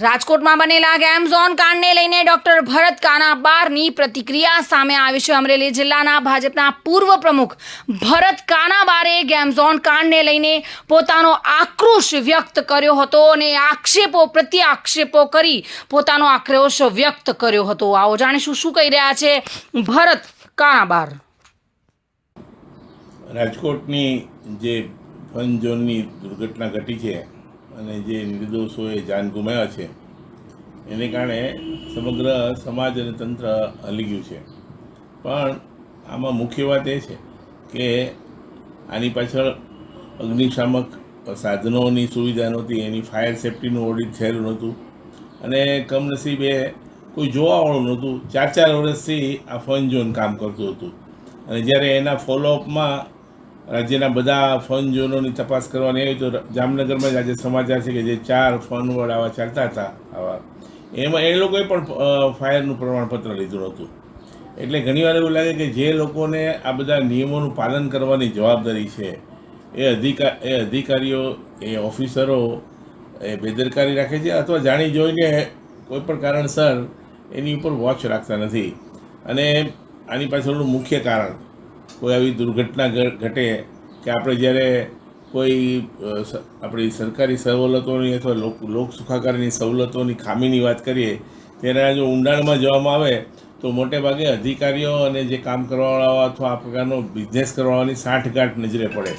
રાજકોટમાં બનેલા ગેમ કાંડને લઈને ડોક્ટર ભરત કાનાબારની પ્રતિક્રિયા સામે આવી છે. અમરેલી જિલ્લાના ભાજપના પૂર્વ પ્રમુખ ભરત કાનાબારે ગેમ ઝોન કાંડને લઈને પોતાનો આક્રોશ વ્યક્ત કર્યો હતો અને આક્ષેપો પ્રત્યે આક્ષેપો કરી પોતાનો આક્રોશ વ્યક્ત કર્યો હતો. આવો જાણીશું શું કહી રહ્યા છે ભરત કાનાબાર. રાજકોટની જે ફન ઝોનની દુર્ઘટના ઘટી છે અને જે નિર્દોષોએ જાન ગુમાવ્યા છે, એને કારણે સમગ્ર સમાજ અને તંત્ર હલી ગયું છે. પણ આમાં મુખ્ય વાત એ છે કે આની પાછળ અગ્નિશામક સાધનોની સુવિધા નહોતી, એની ફાયર સેફટીનું ઓડિટ થયેલું નહોતું અને કમનસીબે કોઈ જોવાવાળું નહોતું. ચાર ચાર વર્ષથી આ ફન ઝોન કામ કરતું હતું અને જ્યારે એના ફોલોઅપમાં રાજ્યના બધા ફન ઝોનોની તપાસ કરવાની આવી તો જામનગરમાં જ આજે સમાચાર છે કે જે ચાર ફન વર્ડ આવા ચાલતા હતા આવા. એમાં એ લોકોએ પણ ફાયરનું પ્રમાણપત્ર લીધું હતું. એટલે ઘણીવાર એવું લાગે કે જે લોકોને આ બધા નિયમોનું પાલન કરવાની જવાબદારી છે, એ અધિકાર એ અધિકારીઓ, એ ઓફિસરો, એ બેદરકારી રાખે છે અથવા જાણી જોઈને કોઈ પણ કારણસર એની ઉપર વોચ રાખતા નથી. અને આની પાછળનું મુખ્ય કારણ કોઈ આવી દુર્ઘટના ઘટે કે આપણે જ્યારે કોઈ આપણી સરકારી સવલતોની અથવા લોક લોક સુખાકારીની સવલતોની ખામીની વાત કરીએ, ત્યારે જો ઊંડાણમાં જવામાં આવે, તો મોટે ભાગે અધિકારીઓ અને જે કામ કરવાવાળા અથવા આ પ્રકારનો બિઝનેસ કરવાવાળાની સાંઠગાંઠ નજરે પડે.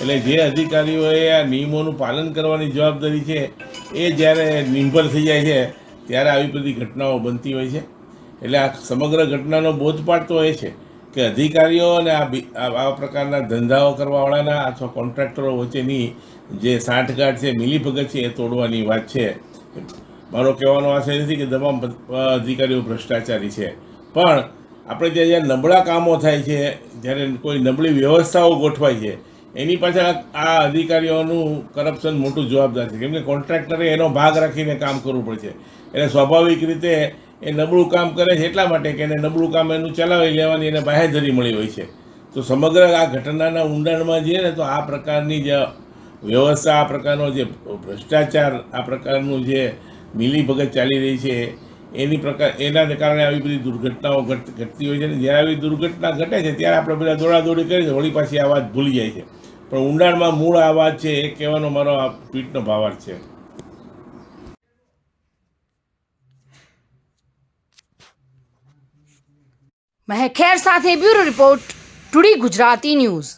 એટલે જે અધિકારીઓએ આ નિયમોનું પાલન કરવાની જવાબદારી છે, એ જ્યારે નિર્ભર થઈ જાય છે, ત્યારે આવી બધી ઘટનાઓ બનતી હોય છે. એટલે આ સમગ્ર ઘટનાનો બોધપાઠ તો એ છે કે અધિકારીઓ અને આ આ પ્રકારના ધંધાઓ કરવાવાળાના અથવા કોન્ટ્રાક્ટરો વચ્ચેની જે સાંઠગાંઠ છે, મિલીભગત છે, એ તોડવાની વાત છે. મારો કહેવાનો આશય નથી કે તમામ અધિકારીઓ ભ્રષ્ટાચારી છે. પણ આપણે ત્યાં જ્યાં નબળા કામો થાય છે, જ્યારે કોઈ નબળી વ્યવસ્થાઓ ગોઠવાય છે, એની પાછળ આ- અધિકારીઓનું કરપ્શન મોટું જવાબદાર છે. કેમ કે કોન્ટ્રાક્ટરે એનો ભાગ રાખીને કામ કરવું પડે છે. એટલે સ્વાભાવિક રીતે એ નબળું કામ કરે છે એટલા માટે કે એને નબળું કામ એનું ચલાવી લેવાની એને બાહેધરી મળી હોય છે. તો સમગ્ર આ ઘટનાના ઊંડાણમાં જઈએ ને તો આ પ્રકારની જે વ્યવસ્થા, આ પ્રકારનો જે ભ્રષ્ટાચાર, આ પ્રકારનું જે મિલીભગત ચાલી રહી છે, એની પ્રકાર એના કારણે આવી બધી દુર્ઘટનાઓ ઘટ- ઘટતી હોય છે ને જ્યારે આવી દુર્ઘટના ઘટે છે ત્યારે આપણે બધા દોડાદોડી કરીએ છીએ, વળી પાછી આ વાત ભૂલી જાય છે. પણ ઊંડાણમાં મૂળ આ વાત છે, એ કહેવાનો મારો આ ટ્વીટનો ભાવાર્થ છે. મહેક ખેર સાથે bureau report today Gujarati news